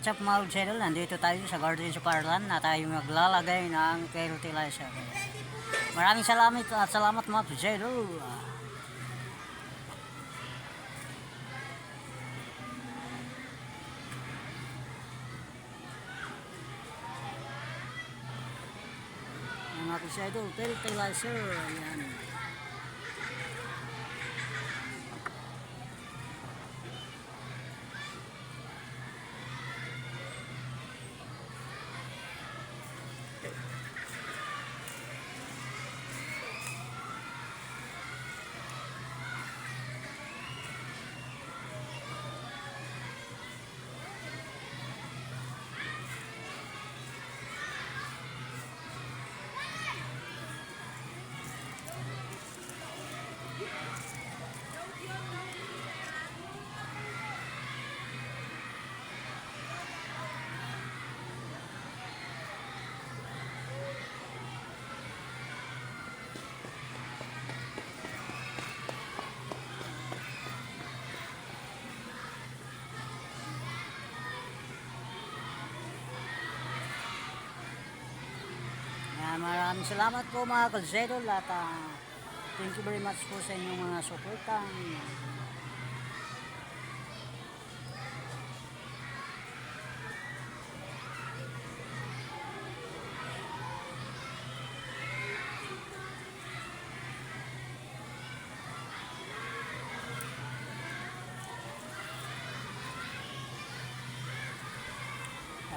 What's up mga channel, nandito tayo sa Garden of Parlan na tayo maglalagay ng fertilizer. Maraming salamat at salamat mga channel. Mga channel, fertilizer. Ayan. Maraming salamat po mga kalzedol at ah, thank you very much po sa inyong mga suportang.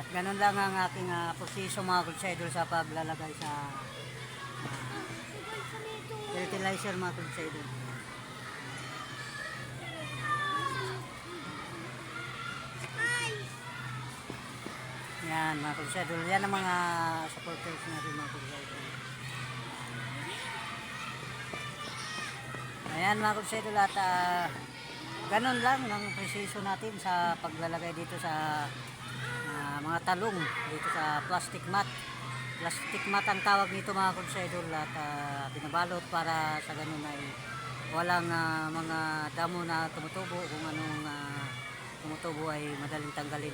At ganun lang ang aking uh, proseso mga kalzedol sa paglalagay sa ah, fertilizer mga kalzedol. Yan mga kalzedol. Yan ang mga supporters natin mga kalzedol. Ayan mga kalzedol at ah, ganun lang ang proseso natin sa paglalagay dito sa ah, mga talong dito sa plastic mat. Plastic mat ang tawag nito mga konsedol at ah, binabalot para sa ganun ay walang ah, mga damo na tumutubo kung anong ah, tumutubo ay madaling tanggalin.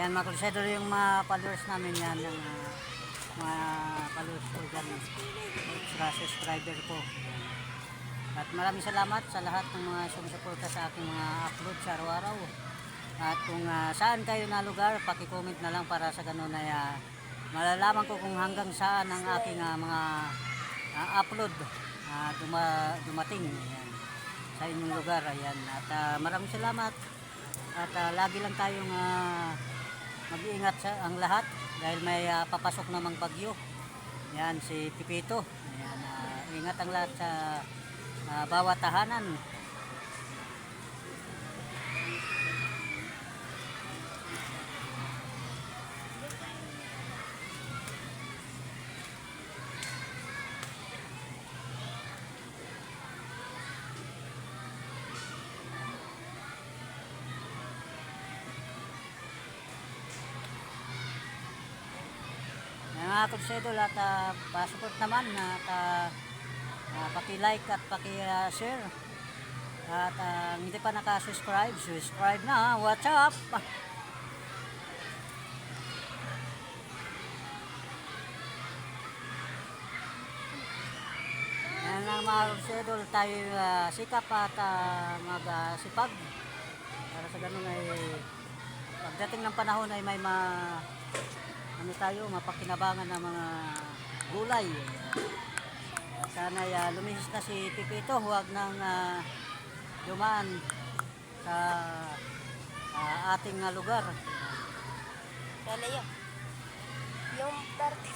Ayan mga konsedol yung mga followers namin yan ng ah, mga followers ko dyan extra subscriber ko. At maraming salamat sa lahat ng mga sumusuporta sa aking mga upload sa araw-araw. At kung ah, saan kayo na lugar, paki-comment na lang para sa ganun ay ah, malalaman ko kung hanggang saan ang aking ah, mga ah, upload ah, duma, dumating Ayan, sa inyong lugar. Ayan. At ah, maraming salamat. At ah, lagi lang tayong ah, mag-iingat sa ang lahat dahil may ah, papasok namang bagyo. Yan si Pipito. Ayan, ah, ingat ang lahat sa ah, bawat tahanan. Mga konsedol at uh, pa-support naman at uh, uh, paki-like at paki-share. At uh, hindi pa naka-subscribe, subscribe na. What's up? Yan lang mga konsedol, tayo uh, sikap at uh, mag-sipag. Para sa ganun ay pagdating ng panahon ay may ma ano tayo, mapakinabangan ng mga gulay. Sana uh, lumihis na si Pipito, huwag nang ah, dumaan sa ah, ating ah, lugar. Yung party.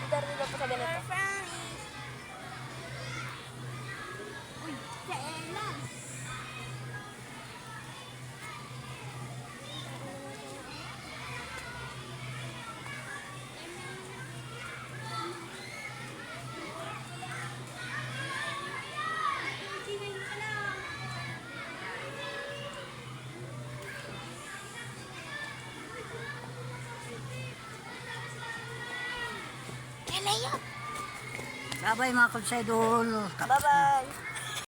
Yung party na po sa ganito. Kaya. Bye-bye mga Kulsa Idol. Bye-bye.